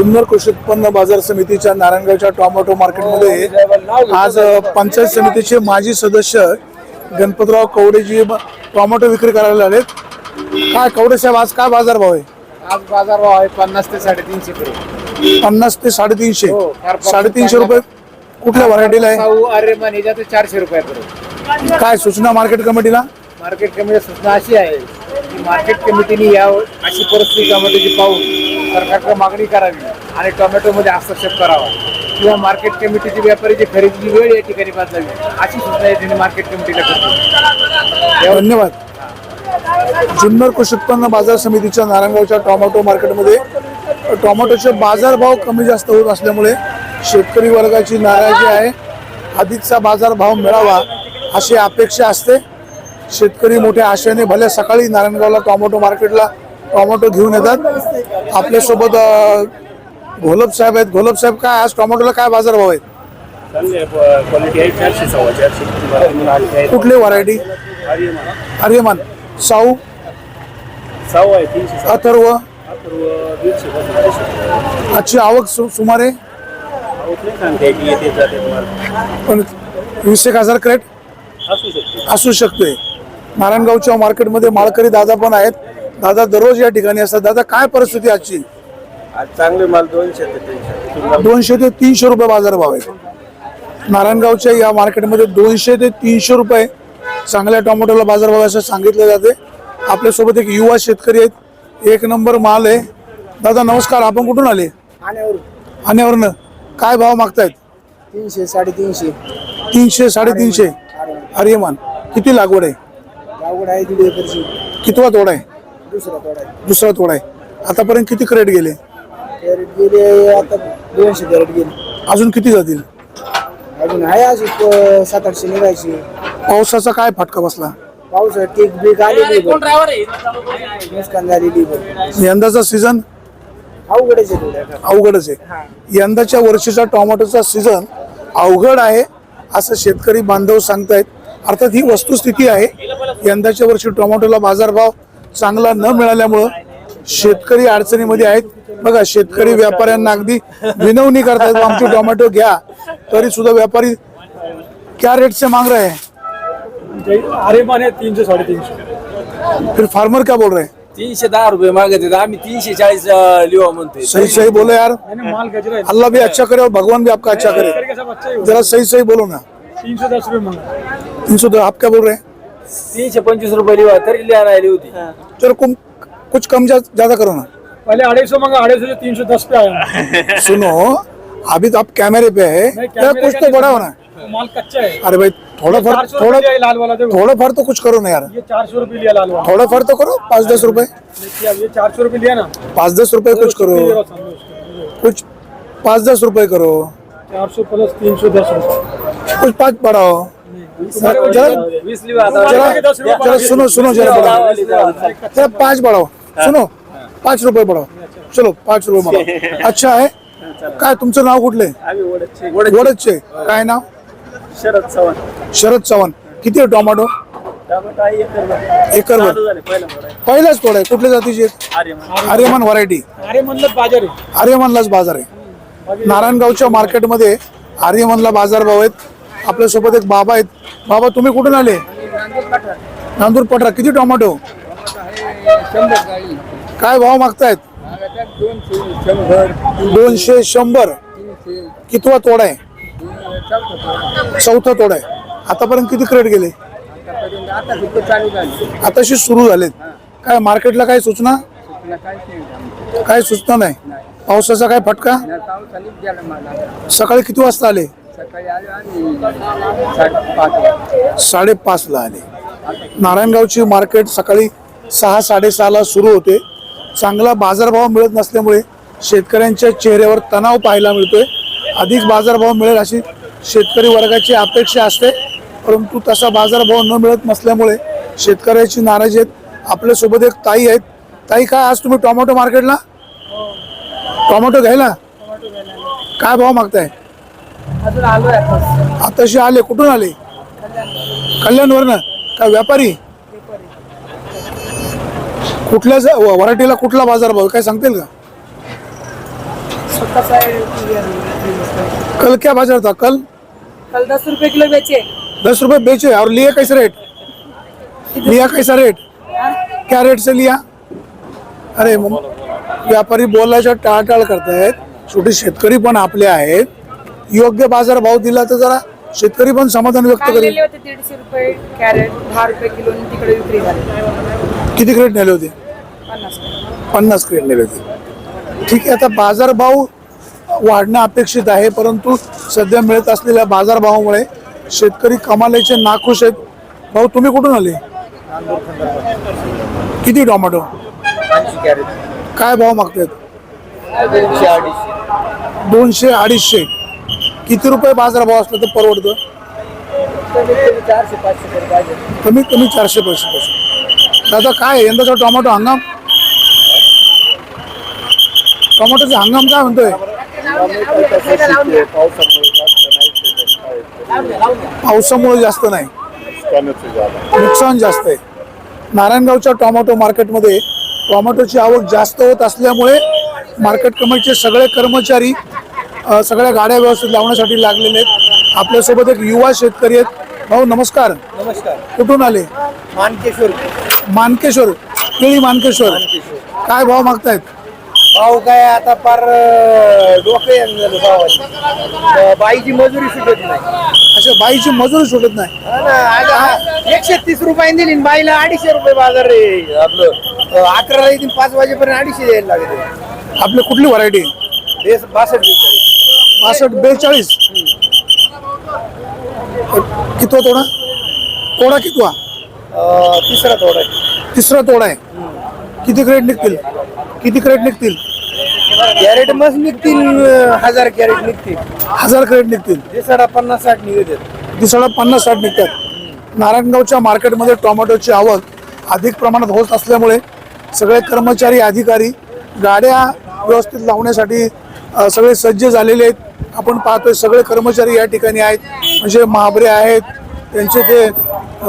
जुन्नर कृषी उत्पन्न बाजार समितीच्या नारायणगावच्या टोमॅटो मार्केटमध्ये आज अ, पंचायत समितीचे माजी सदस्य गणपतराव कवडेजी टोमॅटो विक्री करायला आलेत. काय कवडे साहेब आज काय बाजार भाव आहे? आज बाजार भाव आहे पन्नास ते साडेतीनशे किलो पन्नास ते साडेतीनशे. हो, फार साडेतीनशे. रुपये कुठल्या व्हरायटीला आहे? साऊ आर्यमान याच्यात चारशे रुपयापर्यंत. काय सूचना मार्केट कमिटीला? मार्केट कमिटी सूचना अशी आहे की मार्केट कमिटीने या अशी परिस्थितीमध्ये जी पाहून सरकारकडे मागणी करावी आणि टोमॅटोमध्ये हस्तक्षेप करावा किंवा मार्केट कमिटीची व्यापारीची खरेदीची वेळ या ठिकाणी बदलावी अशी सूचना या ठिकाणी मार्केट कमिटीला करतो. धन्यवाद. जुन्नर कृषी उत्पन्न बाजार समितीच्या नारायणगावच्या टोमॅटो मार्केटमध्ये टोमॅटोचे बाजारभाव कमी जास्त होत असल्यामुळे शेतकरी वर्गाची नाराजी आहे. अधिकचा बाजारभाव मिळावा अशी अपेक्षा असते. शेतकरी मोठ्या आशेने भले सकाळी नारायणगावला टोमॅटो मार्केटला टोमॅटो घेऊन येतात. आपल्यासोबत घोलप साहेब आहेत. घोलप साहेब काय आज टोमॅटोला काय बाजारभाव आहेत? चांगली क्वालिटी आहे. चारशे सव्वा चारशे कुठली व्हरायटी आर्यमान. साऊ? सहा अथर्व. आजची आवक सुमारे? पण वीस एक हजार क्रेट असू शकते. असू शकते. नारायणगावच्या मार्केटमध्ये माळकरी दादा पण आहेत. दादा दररोज या ठिकाणी असतात. दादा काय परिस्थिती आजची? आज चांगले माल दोनशे ते तीनशे. दोनशे ते तीनशे रुपये बाजारभाव आहे. नारायणगावच्या या मार्केटमध्ये दोनशे ते तीनशे रुपये चांगल्या टोमॅटोला बाजारभाव असं सांगितलं जाते. आपल्यासोबत एक युवा शेतकरी आहेत. एक नंबर माल आहे. दादा नमस्कार. आपण कुठून आले? आणेवरनं काय भाव मागतायत? तीनशे साडेतीनशे. तीनशे साडेतीनशे. आर्यमान किती लागवड आहे? अवघड आहे दीड एकरची. कितवा तोडा आहे? दुसरा तोडा आहे. दुसरा तोडा आहे. आतापर्यंत किती क्रेट गेले? कॅरेट गेले आता दोनशे कॅरेट गेले. अजून किती जातील? अजून आहे अशी सात आठशे निघायची. पावसाचा काय फटका बसला? पाऊस टेक बीक आलेली नुकसान झालेली पण यंदाचा सीझन अवघडच आहे थोडं. अवघडच आहे. यंदाच्या वर्षीचा टोमॅटोचा सीझन अवघड आहे असं शेतकरी बांधव सांगतायत. अर्थात ही वस्तुस्थिती आहे यंदाच्या वर्षी टोमॅटोला बाजारभाव चांगला न मिळाल्यामुळं शेतकरी अडचणीमध्ये आहेत बघा शेतकरी व्यापाऱ्यांना अगदी विनवणी करतायत आमचे टोमॅटो घ्या तरी सुद्धा व्यापारी क्या रेट से मांग रहे हैं अरे माने तीनशे साडेतीनशे फिर फार्मर क्या बोल रहे हैं तीनशे दहा रुपये मागत आहेत आम्ही तीनशे चाळीस लिहा म्हणतोय सही सही बोलो यार अल्लाह भी अच्छा करे और भगवान भी आपका अच्छा करे है? जरा सही सही बोलो ना तीनशे दस रुपये मागा तीन सौ आप क्या बोल रहे हैं तीनशे पंचवीस रुपये तरी लिहा राहिली होती. चलो कुम, कुछ कम जा, ज्यादा करो ना. पहिले अढ़ाई सौ मांगा अढ़ाई सौ तीन सौ दस पे आया. सुनो अभी तो आप कैमरे पे है। नहीं, कुछ का तो नहीं बड़ा होना माल कच्चा है। अरे भाई थोड़ा फर सौ थोड़ा रुपये लिया लाल वाला देखो। थोड़ा फर तो कुछ करो ना यार। ये चार सौ रुपये लिया लाल वाला थोड़ा फर तो करो पाँच दस रुपए देखिए, अब ये चार सौ रुपये लिया ना। पाँच दस रुपए कुछ करो। कुछ पाँच दस रुपए करो। चार सौ प्लस तीन सौ दस रुपये। कुछ पाँच बढ़ाओ। जरा सुनो सुनो जरा बढ़ाओ जरा पाँच बढ़ाओ सुनो पाच रुपये बढ़ाओ चलो पाच रुपये बढ़ाओ अच्छा आहे. काय तुमचं नाव कुठले? वडदचे. काय नाव? शरद चव्हाण. शरद चव्हाण. किती आहे टोमॅटो? एकर पहिलाच तोड आहे. कुठल्या जातीची? आर्यमान. आर्यमान व्हरायटी. आर्यमनलाच बाजार आहे. नारायणगावच्या मार्केटमध्ये आर्यमनला बाजार भाव आहेत. आपल्यासोबत एक बाबा आहेत. बाबा तुम्ही कुठून आले? नांदूर पठरा. किती टोमॅटो? काय भाव मागतायत? दोनशे शंभर. कितवा तोडा आहे? चौथा तोडा आहे. आतापर्यंत किती क्रेट गेले? आताशी सुरू झालेत. काय मार्केटला काय सूचना? काय सूचना नाही. पावसाचा काय फटका? सकाळी किती वाजता आले? साडेपाच ला आले. नारायणगावची मार्केट सकाळी सहा साडेसहाला सुरू होते. चांगला बाजारभाव मिळत नसल्यामुळे शेतकऱ्यांच्या चेहऱ्यावर तणाव पाहायला मिळतोय. अधिक बाजारभाव मिळेल अशी शेतकरी वर्गाची अपेक्षा असते. परंतु तसा बाजारभाव न मिळत नसल्यामुळे शेतकऱ्याची नाराजी आहेत. आपल्यासोबत एक ताई आहेत. ताई काय आज तुम्ही टोमॅटो मार्केटला टोमॅटो घ्यायला? काय भाव मागताय? अजून आलोय आताशी आले कुठून आले? कल्याणवरनं. काय व्यापारी? कुठल्या ज- व- व्हरायटीला कुठला बाजार भाव काय सांगतील का? स्वतःचा। कल क्या बाजार था? कल? कल दस रुपए किलो बेचे. दस रुपए बेचे. और लिए कैसे रेट लिया कैसा रेट क्या रेट से लिया? अरे मग व्यापारी बोलायच्या टाळटाळ करतायत. शेवटी शेतकरी पण आपले आहेत. योग्य बाजार भाव दिला तर जरा शेतकरी पण समाधान व्यक्त करेल. काढलेले होते दीडशे रुपये कॅरेट दहा रुपये किलो आणि तिकडे विक्री झाली. किती क्रेट नेले होते? पन्नास पन्नास क्रेट नेले होते. ठीक आहे आता बाजारभाव वाढणं अपेक्षित आहे परंतु सध्या मिळत असलेल्या बाजारभावामुळे शेतकरी कमालीचे नाखुश आहेत. भाऊ तुम्ही कुठून आले? किती टोमॅटो? काय भाव मागतायत? दोनशे अडीचशे. किती रुपये बाजारभाव असला तर परवडतं? चारशे पाचशे कमीत कमी चारशे पैसे पैसे दादा काय यंदाचा टोमॅटो हंगाम? टोमॅटोचा हंगाम काय म्हणतोय? पावसामुळे जास्त नाही. नुकसान जास्त आहे. नारायणगावच्या टोमॅटो मार्केटमध्ये टोमॅटोची आवक जास्त होत असल्यामुळे मार्केट कमिटीचे सगळे कर्मचारी सगळ्या गाड्या व्यवस्थित लावण्यासाठी लागलेले आहेत. आपल्यासोबत एक युवा शेतकरी आहेत. भाऊ नमस्कार. नमस्कार. कुठून आले? मानकेश्वर. मानकेश्वर. केळी मानकेश्वर. काय भाव मागतायत? भाव काय आता फार डोकं येऊन झालं भावाची बाईची मजुरी सुटत नाही. अशा बाईची मजुरी सुटत नाही. एकशे तीस रुपयाने दिली बाईला अडीचशे रुपये बाजार रे आपलं. अकराला येतील पाच वाजेपर्यंत अडीचशे द्यायला लागले. आपली कुठली व्हरायटी बासष्ट बासष्ट बेचाळीस. कितवा तोडा? तोडा कितवा? तिसरा थोडा आहे. तिसरा तोडा आहे. किती क्रेट निघतील? किती क्रेट निघतील? कॅरेट मस्त निघतील हजार कॅरेट निघतील. हजार क्रेट निघतील. दिसाडा पन्नास साठ निघत आहेत. दिवसाला पन्नास साठ निघतात. नारायणगावच्या मार्केटमध्ये टोमॅटोची आवक अधिक प्रमाणात होत असल्यामुळे सगळे कर्मचारी अधिकारी गाड्या व्यवस्थित लावण्यासाठी सगळे सज्ज झालेले आहेत. आपण पाहतोय सगळे कर्मचारी या ठिकाणी आहेत. म्हणजे महाबरे आहेत त्यांचे ते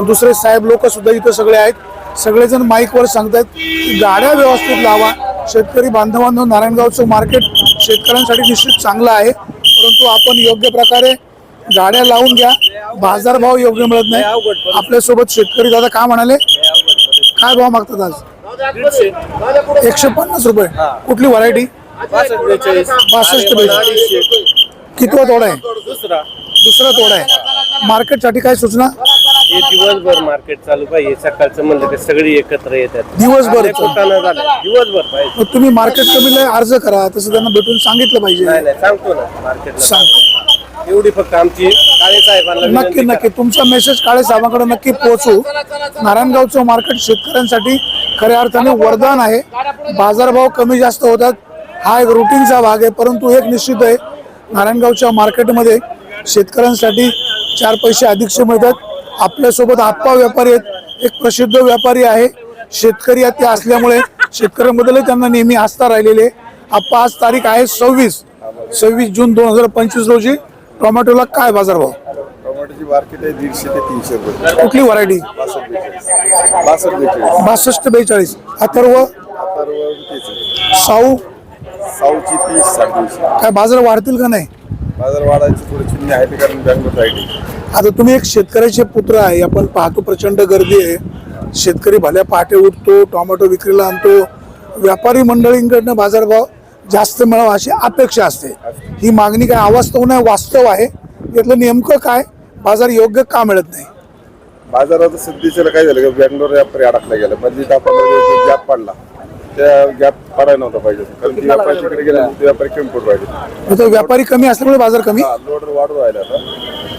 दुसरे साहेब लोक सुद्धा इथं सगळे आहेत. सगळेजण माईकवर सांगतात की गाड्या व्यवस्थित लावा. शेतकरी बांधवांनो नारायणगावचं मार्केट शेतकऱ्यांसाठी निश्चित चांगलं आहे. परंतु आपण योग्य प्रकारे गाड्या लावून घ्या. बाजारभाव योग्य मिळत नाही. आपल्यासोबत शेतकरी दादा काय म्हणाले? काय भाव मागतात आज? एकशे पन्नास रुपये. कुठली व्हरायटी बासष्ट कितवा तोडा आहे? दुसरा. दुसरा तोडा आहे. मार्केटसाठी काय सूचना? हे दिवसभर मार्केट चालू पाहिजे. सकाळचं म्हणलं की सगळी एकत्र येतात. दिवसभर लय झालं दिवसभर पाहिजे. मग तुम्ही मार्केट कमीला अर्ज करा. तसं त्यांना भेटून सांगितलं पाहिजे. नाही सांगतो ना. मार्केटला. सांगतो एवढी फक्त आमची काळे साहेबांना नक्की नक्की. तुमचा मेसेज काळे साहेबांकडे नक्की पोहोचू. नारायणगावचं मार्केट शेतकऱ्यांसाठी खऱ्या अर्थाने वरदान आहे. बाजारभाव कमी जास्त होतात. हा एक रुटीनचा भाग आहे. परंतु एक निश्चित आहे. नारायणगावच्या मार्केटमध्ये शेतकऱ्यांसाठी चार पैसे अधिकचे मिळतात. आपल्यासोबत आप्पा व्यापारी आहेत. एक प्रसिद्ध व्यापारी आहे. शेतकरी ते असल्यामुळे शेतकऱ्यांबद्दलही त्यांना नेहमी आस्था राहिलेली आहे. आप्पा आज तारीख आहे सव्वीस. सव्वीस जून दोन हजार पंचवीस रोजी टोमॅटोला काय बाजारभाव? टोमॅटोची मार्केट आहे दीडशे ते तीनशे रुपये. कुठली व्हरायटी बासष्ट बेचाळीस. अथर्व. साऊ? साऊची तीस साडेतीनशे काय बाजार वाढतील का नाही? बाजार वाढायची थोडी चिन्ह आहे ते कारण बँगलोर साईड आता तुम्ही एक शेतकऱ्याचे पुत्र आहे आपण पाहतो प्रचंड गर्दी आहे. शेतकरी भल्या पहाटे उठतो टोमॅटो विक्रीला आणतो. व्यापारी मंडळींकडनं बाजारभाव जास्त मिळावा अशी अपेक्षा असते. ही मागणी काय अवास्तव नाही वास्तव आहे? यातलं नेमकं काय? बाजार योग्य का मिळत नाही? बाजारात सध्याच्याला काय झालं की बँगलोर व्यापारी अडकला गेला. मधलीत आपण गॅप पडला. त्या गॅप पडायला नव्हता पाहिजे. कारण ती व्यापारी तिकडे गेला ते व्यापारी कमी पडू पाहिजे. व्यापारी कमी असल्यामुळे बाजार कमी? लोडर वाढू राहिला आता.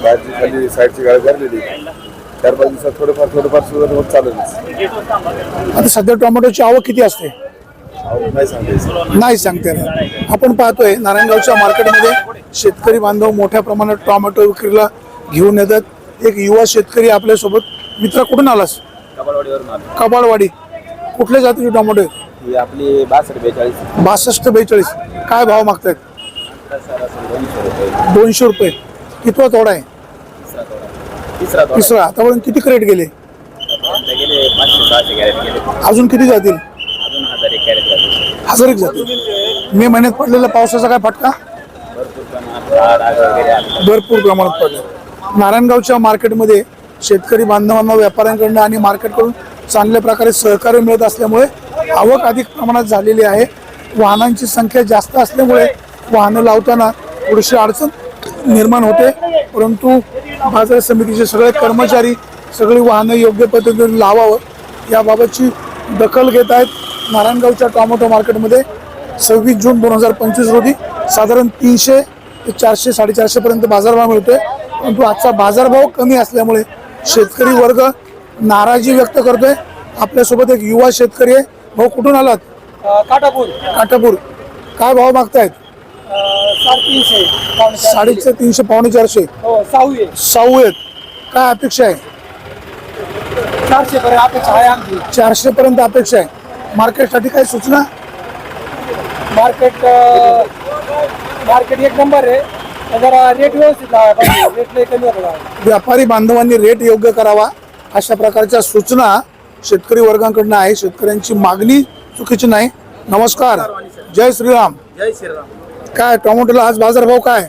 बाहेरची खाली साईडची गाडी भरलेली. चार पाच दिवसात थोडंफार थोडंफार सुधारणा होत चालेल आता सध्या टोमॅटोची आवक किती असते? नाही सांगते येणार. आपण पाहतोय नारायणगावच्या मार्केटमध्ये शेतकरी बांधव मोठ्या प्रमाणात टोमॅटो विक्रीला घेऊन येतात. एक युवा शेतकरी आपल्यासोबत. मित्र कुठून आलास? कबाडवाडी कुठल्या जातीचे टोमॅटो आहेत? ही आपली बासष्ट बेचाळीस. बासष्ट बेचाळीस. काय भाव मागतायत? दोनशे रुपये. दोनशे रुपये. कितवा तोडा आहे? तिसरा तोडा. तिसरा तोडा. तिसरा. आतापर्यंत किती क्रेट गेले? आतापर्यंत गेले पाचशे सहाशे कॅरेट गेले. अजून किती जातील? अजून हजार एक कॅरेट झाले हजार एक जातील. मे महिन्यात पडलेला पावसाचा काय फटका? भरपूर प्रमाणात डाळ डाळ वगैरे आली. भरपूर प्रमाणात पडला. नारायणगावच्या मार्केटमध्ये शेतकरी बांधवांना व्यापाऱ्यांकडनं आणि मार्केटकडून चांगल्या प्रकारे सहकार्य मिळत असल्यामुळे आवक अधिक प्रमाणात झालेली आहे. वाहनांची संख्या जास्त असल्यामुळे वाहनं लावताना थोडीशी अडचण निर्माण होते. परंतु बाजार समितीचे सगळे कर्मचारी सगळी वाहनं योग्य पद्धतीने लावावं याबाबतची दखल घेत आहेत नारायणगावच्या टॉमॅटो मार्केटमध्ये. सव्वीस जून दोन हजार पंचवीस रोजी साधारण तीनशे ते चारशे साडेचारशेपर्यंत बाजारभाव मिळतोय. परंतु आजचा बाजारभाव कमी असल्यामुळे शेतकरी वर्ग नाराजी व्यक्त करतोय. आपल्यासोबत एक युवा शेतकरी आहे. भाऊ कुठून आलात? काटापूर. काटापूर. काय भाव मागतायत? साडेतीनशे साडेचे तीनशे पावणे चारशे. हो सहावी साऊ आहेत. काय अपेक्षा आहे? चारशे पर्यंत अपेक्षा आहे आमची. चारशे पर्यंत अपेक्षा आहे. मार्केटसाठी काय सूचना? मार्केट मार्केट एक नंबर आहे. जरा रेट व्यवस्थित लावा रेट लई कमी होता व्यापारी बांधवांनी रेट योग्य करावा अशा प्रकारच्या सूचना शेतकरी वर्गाकडनं आहे शेतकऱ्यांची मागणी चुकीची नाही. नमस्कार. जय श्रीराम. जय श्रीराम. काय टोमॅटोला आज बाजारभाव काय?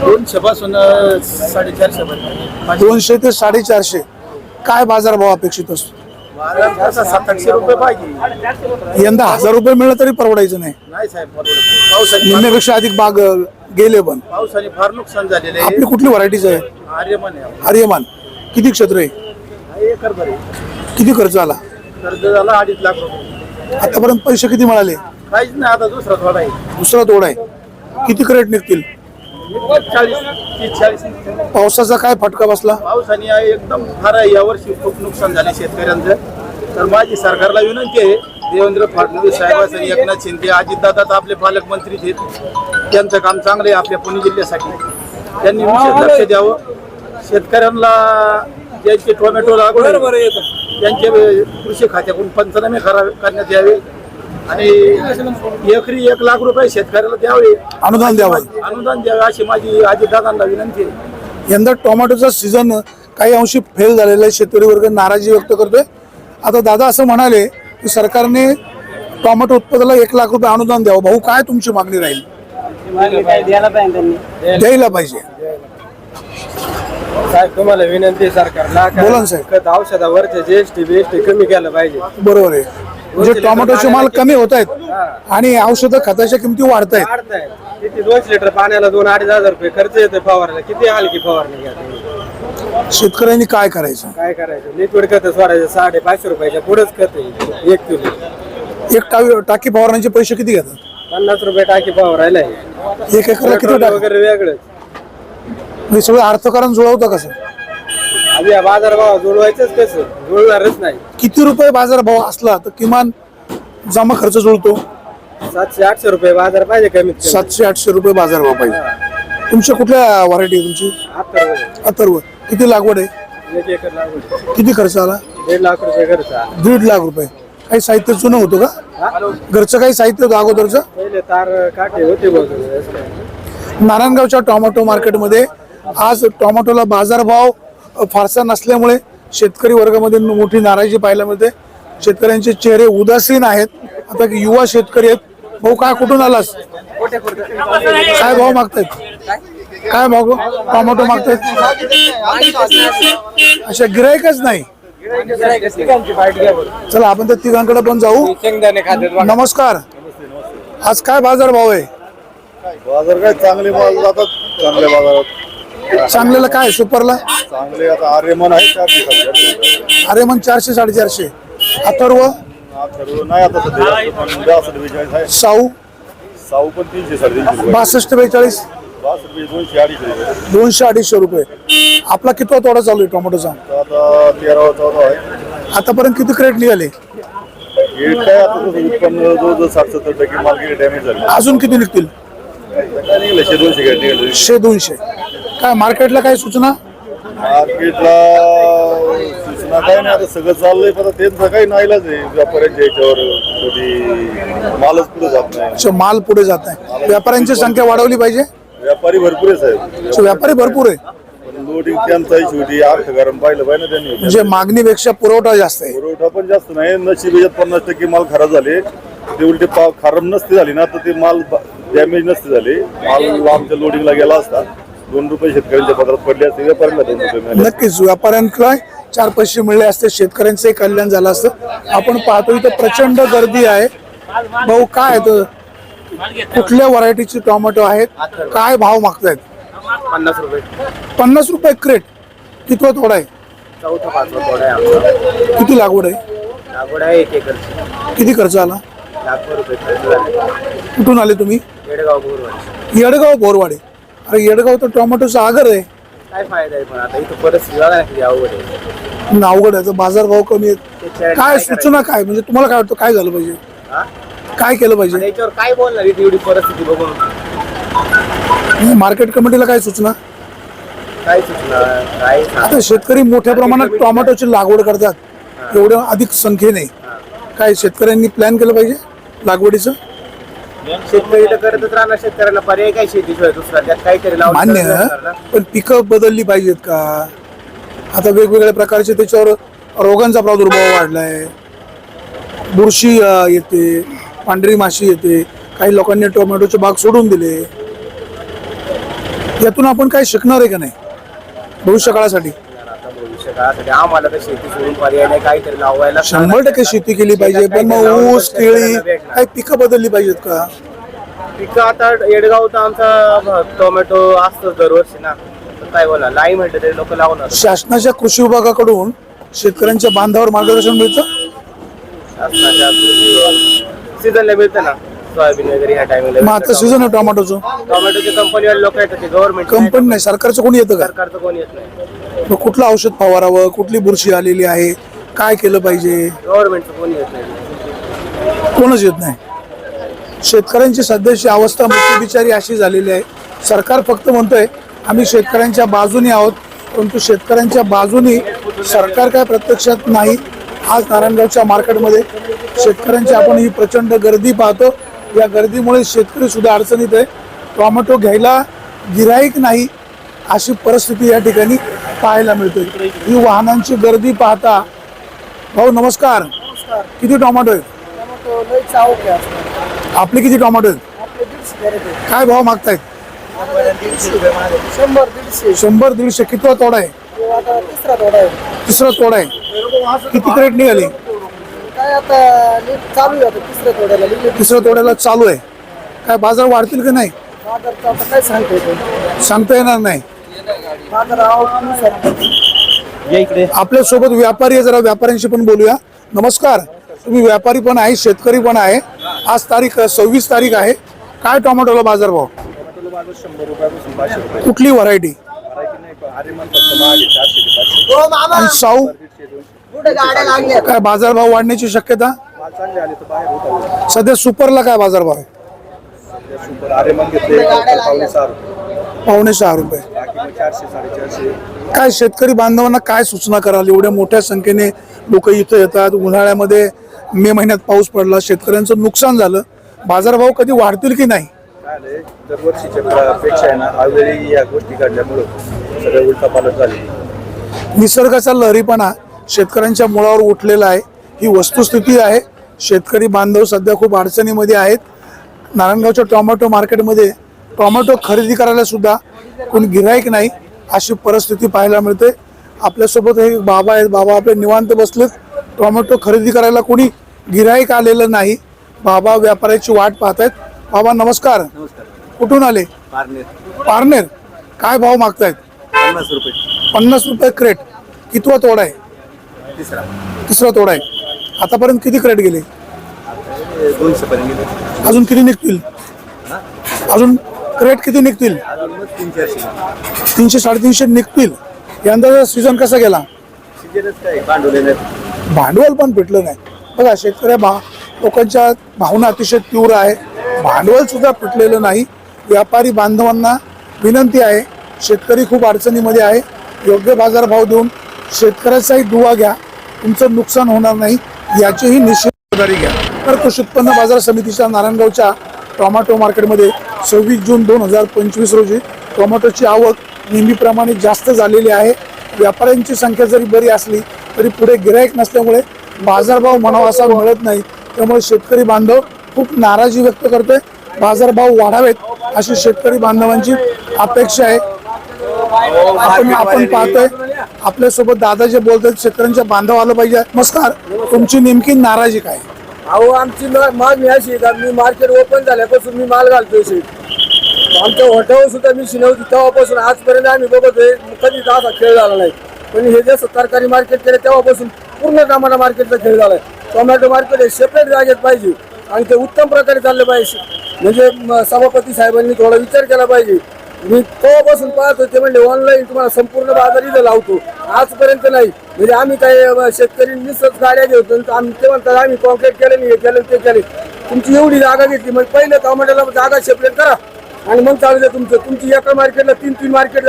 दोनशे पासून साडेचारशे पर्यंत. दोनशे ते साडेचारशे. काय बाजारभाव अपेक्षित असतो? यंदा हजार रुपये मिळलं तरी परवडायचं नाही. निम्म्यापेक्षा अधिक बाग गेले पण. पावसाने फार नुकसान झालेले आपली कुठली व्हरायटीज आहे? आर्यमान आहे. आर्यमान. किती क्षेत्र आहे? किती खर्च आला कर्ज झाला अडीच लाख रुपये. आतापर्यंत पैसे किती मिळाले? काहीच नाही आता दुसरा थोडा आहे. दुसरा तोड आहे. किती क्रेट निघतील? चाळीस तीस चाळीस पावसाचा काय फटका बसला? पावसाने एकदम फार आहे यावर्षी खूप नुकसान झाले शेतकऱ्यांचं. तर माझी सरकारला विनंती आहे देवेंद्र फडणवीस साहेब आणि एकनाथ शिंदे अजितदादा तर आपले पालकमंत्री आहेत. त्यांचं काम चांगलं आहे आपल्या पुणे जिल्ह्यासाठी. त्यांनी विशेष लक्ष द्यावं. शेतकऱ्यांना ज्यांचे टोमॅटो लागवड त्यांचे कृषी खात्याकडून पंचनामे करा करण्यात यावे. आणि एकरी एक लाख रुपये शेतकऱ्याला द्यावे. अनुदान द्यावं. अनुदान द्यावे अशी माझी अजितदादांना विनंती आहे. यंदा टोमॅटोचा सीझन काही अंशी फेल झालेला आहे. शेतकरी वर्ग नाराजी व्यक्त करतोय. आता दादा असं म्हणाले की सरकारने टोमॅटो उत्पादनाला एक लाख रुपये अनुदान द्यावं. भाऊ काय तुमची मागणी राहील? द्यायला पाहिजे त्यांनी. द्यायला पाहिजे. साहेब तुम्हाला विनंती आहे सरकारला बोला ना साहेब. खत औषधावरचे जीएसटी बीएसटी कमी केलं पाहिजे. बरोबर आहे. म्हणजे टोमॅटोचे माल कमी होत आहेत आणि औषधं खताच्या किमती वाढत आहेत. वाढताय किती दोनशे लिटर पाण्याला दोन अडीच हजार रुपये खर्च येतो फवारला किती हलकी फवारणी घ्या तुम्ही? शेतकऱ्यांनी काय करायचं? काय करायचं? लिक्विड खत सोडायचं साडे पाचशे रुपयाच्या पुढेच खत आहे एक किलो. एक टाकी टाकी फवारण्याचे पैसे किती घेतात? पन्नास रुपये टाकी फवारायला आहे. एक एकरला किती टाकी? वगैरे वेगळंच. हे सगळं अर्थकारण जुळवतं कसं आधी या बाजार भाव जुळवायचंच कसं जुळणारच नाही. किती रुपये बाजार भाव असला तर किमान जमा खर्च जुळतो? सातशे आठशे रुपये बाजार पाहिजे कमीत कमी. सातशे आठशे रुपये बाजार भाव पाहिजे तुमच्या कुठल्या व्हरायटी आहे तुमची? आता अथर्व. किती लागवड आहे? एक एकर लागवड किती खर्च आला? दीड लाख रुपये खर्च दीड लाख रुपये. काही साहित्य जुनं होतं का? घरचं काही साहित्य होतं अगोदरचं? पहिले तार काटे होते बाजूला नारायणगावच्या टोमॅटो मार्केटमध्ये आज टोमॅटोला बाजारभाव फारसा नसल्यामुळे शेतकरी वर्गामध्ये मोठी नाराजी पाहायला मिळते. शेतकऱ्यांचे चेहरे उदासीन आहेत. आता युवा शेतकरी आहेत. भाऊ काय कुठून आलास? काय भाव मागतायत? काय भाव टोमॅटो मागतायत? अशा गिरायकच नाही. चला आपण त्या तिघांकडे पण जाऊ. नमस्कार. आज काय बाजार भाव आहे? बाजार काय चांगले माल जातात चांगल्या बाजारात चांगल्याला काय सुपरला? चांगले आता आर्यमान आहे चार दिवसात अरे मग चारशे साडेचारशे. अथर्व? ठरवलं नाही आता सध्या पण बासष्ट बेचाळीस आहे. साऊ? साऊ पण तीनशे साडेतीनशे रुपये. बासष्ट बेचाळीस? दोनशे अडीचशे रुपये. दोनशे अडीचशे रुपये. आपला कितवा तोडा चालू आहे टोमॅटोचा? तर आता तेरावा चौदा आहे. आतापर्यंत किती क्रेट निघाले? काय आता तसं उत्पन्न जवळजवळ साठ सत्तर टक्के माल गेले डॅमेज झाले. अजून किती निघतील? निघाले दोनशे निघाले शे दोनशे. काय मार्केटला काय सूचना? मार्केटला सूचना काय नाही आता सगळं चाललंय पण त्यांचं काही नाईलाज आहे. व्यापाऱ्यांच्या याच्यावर कधी मालच पुढे जात नाही. अच्छा, माल पुढे जात आहे व्यापाऱ्यांची संख्या वाढवली पाहिजे? व्यापारी भरपूर आहे साहेब. अच्छा, व्यापारी भरपूर आहे. पण लोडिंग त्यांचाही शेवटी अर्थकारण पाहिलं पाहिजे ना त्यांनी. म्हणजे मागणीपेक्षा पुरवठा जास्त आहे. पुरवठा पण जास्त नाही. नशीब याच्यात पन्नास टक्के माल खराब झाले. ते उलटे पा- खराब नसते झाली ना तर ते माल डॅमेज नसते झाले. माल लांबच्या लोडिंगला गेला असता. दोन रुपये शेतकऱ्यांच्या पत्रात पडले असते. व्यापाऱ्यांना दोन रुपये मिळाले नक्कीच व्यापाऱ्यांना चार पैसे मिळले असते. शेतकऱ्यांचंही कल्याण झालं असतं. आपण पाहतो इथं प्रचंड गर्दी आहे. भाऊ काय आहे कुठल्या व्हरायटीचे टोमॅटो आहेत? काय भाव मागतायत? पन्नास रुपये. पन्नास रुपये क्रेट कितवा तोडा आहे? चौथा पाचवा थोडा आहे आमचा. किती लागवड आहे? लागवड आहे एक एकरची. किती खर्च आला? लाखो रुपये खर्च झाले कुठून आले तुम्ही? येडगाव बोरवाडी. येडगाव बोरवाडे. अरे येडगाव तर टोमॅटोचा आगर आहे. काय फायदा आहे पण आता इथं परिस्थिती बघा ना किती अवघड आहे. पण अवघड आहे. तर बाजारभाव कमी आहेत. त्याच्यावर काय? सूचना काय? म्हणजे तुम्हाला काय वाटतं काय झालं पाहिजे? हा? काय केलं आणि पाहिजे याच्यावर काय बोलणार इथे एवढी परिस्थिती बघून? मार्केट कमिटीला काय सूचना? काय सुचणार काय सांग? आता शेतकरी मोठ्या प्रमाणात टोमॅटोची लागवड करतात. एवढ्या अधिक संख्येने. काय शेतकऱ्यांनी प्लॅन केलं पाहिजे? लागवडीचं? शेतकरी तर करतच राहणार शेतकऱ्यांना पर्याय काय शेतीशिवाय दुसरा? त्यात काहीतरी लावून मान्य ना. पण पिकं बदलली पाहिजेत का? आता वेगवेगळ्या प्रकारचे त्याच्यावर रोगांचा प्रादुर्भाव वाढलाय. बुरशी अं, येते पांढरी माशी येते. काही लोकांनी टोमॅटोचे बाग सोडून दिले. यातून आपण काय शिकणार आहे का नाही? भविष्य काळासाठी आता काळासाठी आम्हाला तर शेती सोडून पर्याय नाही काहीतरी लावायला शंभर टक्के शेती केली पाहिजे पण मग ऊस केळी काही पिकं बदलली पाहिजेत का? पिकं आता येडगाव तर आमचा टोमॅटो असतो दरवर्षी ना. तर काय बोला लाई म्हटलं तरी लोक लावणार. शासनाच्या कृषी विभागाकडून शेतकऱ्यांच्या बांधावर मार्गदर्शन मिळतं? शासनाच्या सीझनला मिळतं ना सोयाबीन वगैरे ह्या टायमिंगला मग आता सीझन आहे टोमॅटोचं. टोमॅटोचे कंपनीवाले लोक येतात ते गव्हर्नमेंट कंपनी नाही सरकारचं कोणी येतं का? सरकारचं कोणी येत नाही. मग कुठलं औषध फवारावं? कुठली बुरशी आलेली आहे? काय केलं पाहिजे? गव्हर्नमेंटचं कोणी येत नाही. कोणच येत नाही. शेतकऱ्यांची सध्याची अवस्था मृत्यू बिचारी अशी झालेली आहे. सरकार फक्त म्हणतोय आम्ही शेतकऱ्यांच्या बाजूने आहोत परंतु शेतकऱ्यांच्या बाजूनी सरकार काय प्रत्यक्षात नाही. आज नारायणगावच्या मार्केटमध्ये शेतकऱ्यांची आपण ही प्रचंड गर्दी पाहतो. या गर्दीमुळे शेतकरी सुद्धा अडचणीत आहे. टोमॅटो घ्यायला गिराईक नाही. अशी परिस्थिती या ठिकाणी पाहायला मिळते ही वाहनांची गर्दी पाहता भाऊ नमस्कार. किती टोमॅटो आहेत? आपले किती टोमॅटो आहेत? काय भाव मागतायत? शंभर दीडशे. शंभर दीडशे. कितवा तोडा आहे? तिसरा तोडा आहे. किती क्रेट निघाली? तिसऱ्या तोड्याला चालू आहे. काय बाजार वाढतील की नाही? बाजारचं आता काय सांगता येतं सांगता येणार नाही. बाजार आवडून आपल्यासोबत व्यापारी आहे जरा व्यापाऱ्यांशी पण बोलूया. नमस्कार. तुम्ही व्यापारी पण आहे शेतकरी पण आहे. आज तारीख सव्वीस तारीख आहे. काय टोमॅटोला बाजार भाव कुठली व्हरायटी? आणि साऊ? काय बाजारभाव वाढण्याची शक्यता? सध्या सुपरला काय बाजारभाव आहे? पावणे सहा रुपये. काय शेतकरी बांधवांना काय सूचना कराल? एवढ्या मोठ्या संख्येने लोक इथं येतात. उन्हाळ्यामध्ये मे महिन्यात पाऊस पडला. शेतकऱ्यांचं नुकसान झालं. बाजारभाव कधी वाढतील की नाही? दरवर्षीच्या अपेक्षा आहे ना. यावेळी या गोष्टी काढल्यामुळं सगळं उलटा पालट झाली. निसर्गाचा लहरीपणा शेतकऱ्यांच्या मुळावर उठलेला आहे. ही वस्तुस्थिती आहे. शेतकरी बांधव सध्या खूप अडचणीमध्ये आहेत. नारायणगावच्या टोमॅटो मार्केटमध्ये टोमॅटो खरेदी करायला सुद्धा कोणी गिराईक नाही अशी परिस्थिती पाहायला मिळते. आपल्यासोबत हे बाबा आहेत. बाबा आपले निवांत बसलेत. टोमॅटो खरेदी करायला कोणी गिराईक आलेलं नाही. बाबा व्यापाऱ्याची वाट पाहत आहेत बाबा नमस्कार. कुठून आले? पारनेर. काय भाव मागतायत? पन्नास रुपये. पन्नास रुपये क्रेट कितवा तोडा आहे? तिसरा. तिसरा तोडा आहे. आतापर्यंत किती क्रेट गेले? दोनशे पर्यंत अजून किती निघतील? अजून क्रेट किती निघतील? तीन चारशे तीनशे साडेतीनशे निघतील. यंदाचा सीझन कसा गेला? सिजनच काय भांडवलेलं भांडवल पण भेटलं नाही. बघा शेतकऱ्या भा लोकांच्या भावना अतिशय तीव्र आहे. भांडवल सुद्धा पिटलेलं नाही. व्यापारी बांधवांना विनंती आहे. शेतकरी खूप अडचणीमध्ये आहे. योग्य बाजारभाव देऊन शेतकऱ्याचाही दुवा घ्या. तुमचं नुकसान होणार नाही. याचीही निश्चित खबरदारी घ्या. तर कृषी उत्पन्न बाजार समितीच्या नारायणगावच्या टोमॅटो मार्केटमध्ये सव्वीस जून दोन हजार पंचवीस रोजी टोमॅटोची आवक नेहमीप्रमाणे जास्त झालेली आहे. व्यापाऱ्यांची संख्या जरी बरी असली तरी पुढे गिराईक नसल्यामुळे बाजारभाव म्हणावा असा मिळत नाही. त्यामुळे शेतकरी बांधव खूप नाराजी व्यक्त करतोय. बाजारभाव वाढावेत अशी शेतकरी बांधवांची अपेक्षा आहे. आपण आपण पाहतोय. आपल्यासोबत दादा जे बोलतात शेतकऱ्यांच्या बांधव आलं पाहिजे. नमस्कार. तुमची नेमकी नाराजी काय? अहो आमची मा- मागणी अशी का मी मार्केट ओपन झाल्यापासून मी माल घालतोय शेत आमच्या हॉटेलवर सुद्धा मी शिनवती तेव्हापासून आजपर्यंत आम्ही बघतोय कधीच असा खेळ झाला नाही. पण हे जसं तरकारी मार्केट केलं तेव्हापासून पूर्ण कामाला मार्केटचा खेळ झालाय टोमॅटो मार्केट हे सेपरेट जागेत पाहिजे आणि ते उत्तम प्रकारे चाललं पाहिजे. म्हणजे सभापती साहेबांनी थोडा विचार केला पाहिजे. मी तेव्हापासून पाहतो ते म्हणजे ऑनलाईन तुम्हाला संपूर्ण बाजार इथं लावतो. आजपर्यंत नाही. म्हणजे आम्ही काही शेतकरी निसच गाड्या घेतो आम्ही ते म्हणतात आम्ही कॉन्क्रीट केले नाही हे केलं ते केले. तुमची एवढी जागा घेतली. मग पहिले टोमॅटोला जागा सेपरेट करा. आणि मग चालू द्या तुमचं. तुमची एका मार्केटला तीन तीन मार्केट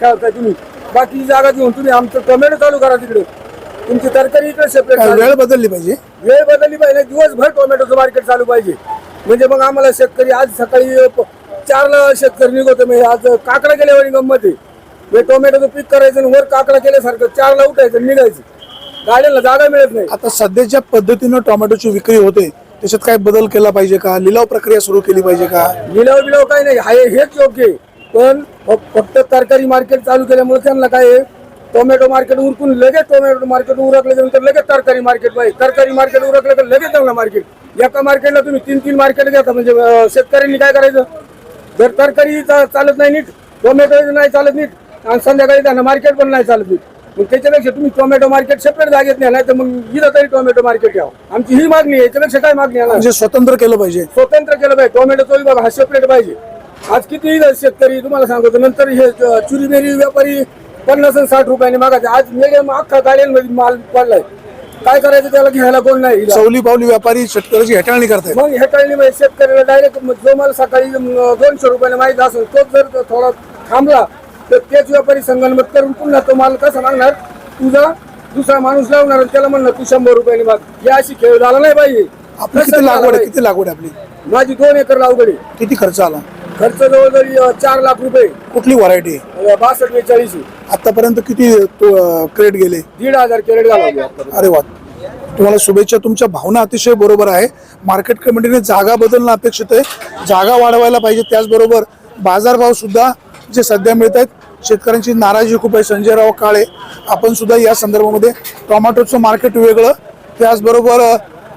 खेळताय तुम्ही. बाकी जागा घेऊन तुम्ही आमचं टोमॅटो चालू करा तिकडे. तुमची तरकारी इकडे सेपरेट वेळ बदलली पाहिजे? वेळ बदलली पाहिजे. दिवसभर टोमॅटोचं मार्केट चालू पाहिजे. म्हणजे मग आम्हाला शेतकरी आज सकाळी चारला शेतकरी निघतो. म्हणजे आज काकडा गेल्यावर गंमत. आहे म्हणजे टोमॅटोचं पीक करायचं आणि वर काकडा केल्यासारखं चारला उठायचं आणि निघायचं. गाड्यांना जागा मिळत नाही. आता सध्याच्या पद्धतीनं टोमॅटोची विक्री होते. त्याच्यात काय बदल केला पाहिजे का? लिलाव प्रक्रिया सुरू केली पाहिजे का? लिलाव बिलाव काही नाही. हाय हेच योग्य आहे. पण फक्त तरकारी मार्केट चालू केल्यामुळे त्यांना काय आहे, टोमॅटो मार्केट उरकून लगेच टोमॅटो मार्केट उरकल्यानंतर लगेच तरकारी मार्केट पाहिजे तरकारी मार्केट उरकलं तर लगेच त्यांना मार्केट. एका मार्केटला तुम्ही तीन तीन मार्केट घेता म्हणजे शेतकऱ्यांनी काय करायचं? जर तरकारी चालत नाही नीट टोमॅटो नाही चालत नीट आणि संध्याकाळी त्यांना मार्केट पण नाही चालत नीट. मग त्याच्यापेक्षा तुम्ही टोमॅटो मार्केट सेपरेट जागेत नाही तर मग इथं तरी टोमॅटो मार्केट यावं. आमची ही मागणी आहे याच्यापेक्षा काय मागणी आहे ना म्हणजे स्वतंत्र केलं पाहिजे. स्वतंत्र केलं पाहिजे. टोमॅटोचा विभाग हा सेपरेट पाहिजे. आज किती शेतकरी तुम्हाला सांगतो नंतर हे चुरीमेरी व्यापारी पन्नास साठ रुपयाने मागायचे. आज मिडियम अख्खा गाड्यांमध्ये माल पडलाय. काय करायचं त्याला घ्यायला कोण नाही. सवली पावली व्यापारी शेतकऱ्याची हेटाळणी करतायत. मग हे कळली शेतकऱ्याला डायरेक्ट जो मला सकाळी दोनशे रुपयाला माहीत असेल तोच जर थोडा थांबला तर तेच व्यापारी संगणमत करून पुन्हा तो माल कसा मागणार तुझा दुसरा माणूस लावणार आणि त्याला म्हणणार तू शंभर रुपयाने माग. हे अशी खेळ झाला नाही पाहिजे आपली किती लागवड आहे. किती लागवड आहे आपली? माझी दोन एकर लागवड आहे. किती खर्च आला? खर्च जवळजवळ चार लाख रुपये. कुठली व्हरायटी बासष्ट बेचाळीस. आतापर्यंत किती क्रेट गेले? दीड हजार कॅरेट घालवले अरे वा. तुम्हाला शुभेच्छा. तुमच्या भावना अतिशय बरोबर आहे. मार्केट कमिटीने जागा बदलणं अपेक्षित आहे. जागा वाढवायला पाहिजे. त्याचबरोबर बाजारभाव सुद्धा जे सध्या मिळत आहेत शेतकऱ्यांची नाराजी खूप आहे. संजयराव काळे आपण सुद्धा या संदर्भामध्ये टोमॅटोचं मार्केट वेगळं त्याचबरोबर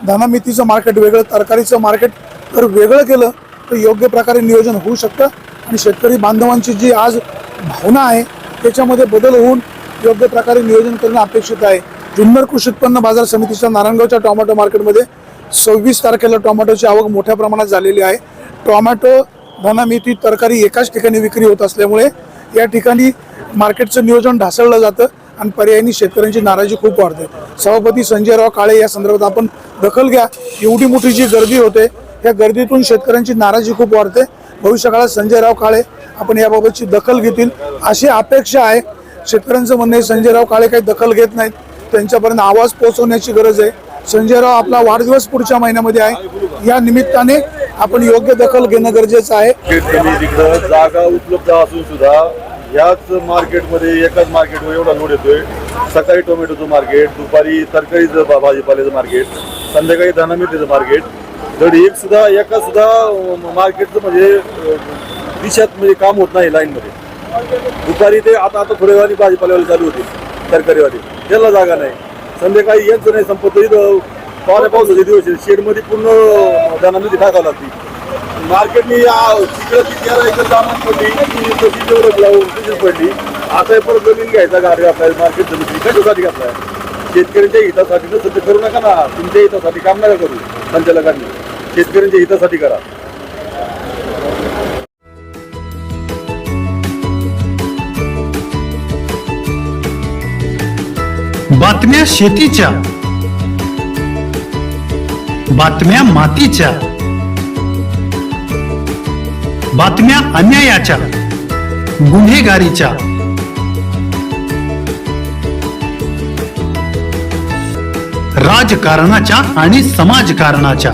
धनामितीचं मार्केट वेगळं तरकारीचं मार्केट जर वेगळं केलं. तर योग्य प्रकारे नियोजन होऊ शकतं आणि शेतकरी बांधवांची जी आज भावना आहे त्याच्यामध्ये बदल होऊन योग्य प्रकारे नियोजन करणं अपेक्षित आहे. जुन्नर कृषी उत्पन्न बाजार समितीच्या नारायणगावच्या टोमॅटो मार्केटमध्ये सव्वीस तारखेला टोमॅटोची आवक मोठ्या प्रमाणात झालेली आहे. टोमॅटो धनामिती तरकारी एकाच ठिकाणी विक्री होत असल्यामुळे या ठिकाणी मार्केटचं नियोजन ढासळलं जातं आणि पर्यायी शेतकऱ्यांची नाराजी खूप वाढते. सभापती संजयराव काळे या संदर्भात आपण दखल घ्या. एवढी मोठी जी गर्दी होते या गर्दीतून शेतकऱ्यांची नाराजी खूप वाढते. भविष्यकाळात संजयराव काळे आपण याबाबतची दखल घेतील अशी अपेक्षा आहे. शेतकऱ्यांचं म्हणणं आहे संजयराव काळे काही दखल घेत नाहीत. त्यांच्यापर्यंत आवाज पोहोचवण्याची गरज आहे. संजयराव आपला वाढदिवस पुढच्या महिन्यामध्ये आहे. या निमित्ताने आपण योग्य दखल घेणं गरजेचं आहे. जागा उपलब्ध असून सुद्धा याच मार्केटमध्ये एकाच मार्केटवर एवढा लोड येतोय. सकाळी टोमॅटोचं मार्केट दुपारी तरकारीचं भाजीपाल्याचं मार्केट संध्याकाळी धनामितीचं मार्केट. तर एक सुद्धा एका सुद्धा मार्केटचं म्हणजे दिशात म्हणजे काम होत नाही लाईनमध्ये दुपारी ते आता आता थोड्या वेळाने भाजीपाल्यावाले चालू होते तरकारीवाले. त्याला जागा नाही. संध्याकाळी यांचं नाही संपत इथं पावण्या पावसाचे दिवस शेडमध्ये पूर्ण धनामिती टाकावं लागते. मार्केटनी तिकडे ती पडली तशी लावून तशीच पडली. आता हे परत जमीन घ्यायचा गाडी आपल्याला मार्केट जमीन कशासाठी घातलाय? शेतकऱ्यांच्या हितासाठी नसतं ते करू नका ना. तुमच्या हितासाठी काम नका करू संचालकांनी शेतकऱ्यांच्या हितासाठी करा. बातम्या शेतीच्या. बातम्या मातीच्या. बातम्या अन्यायाच्या. गुन्हेगारीच्या. राजकारणाच्या आणि समाजकारणाच्या.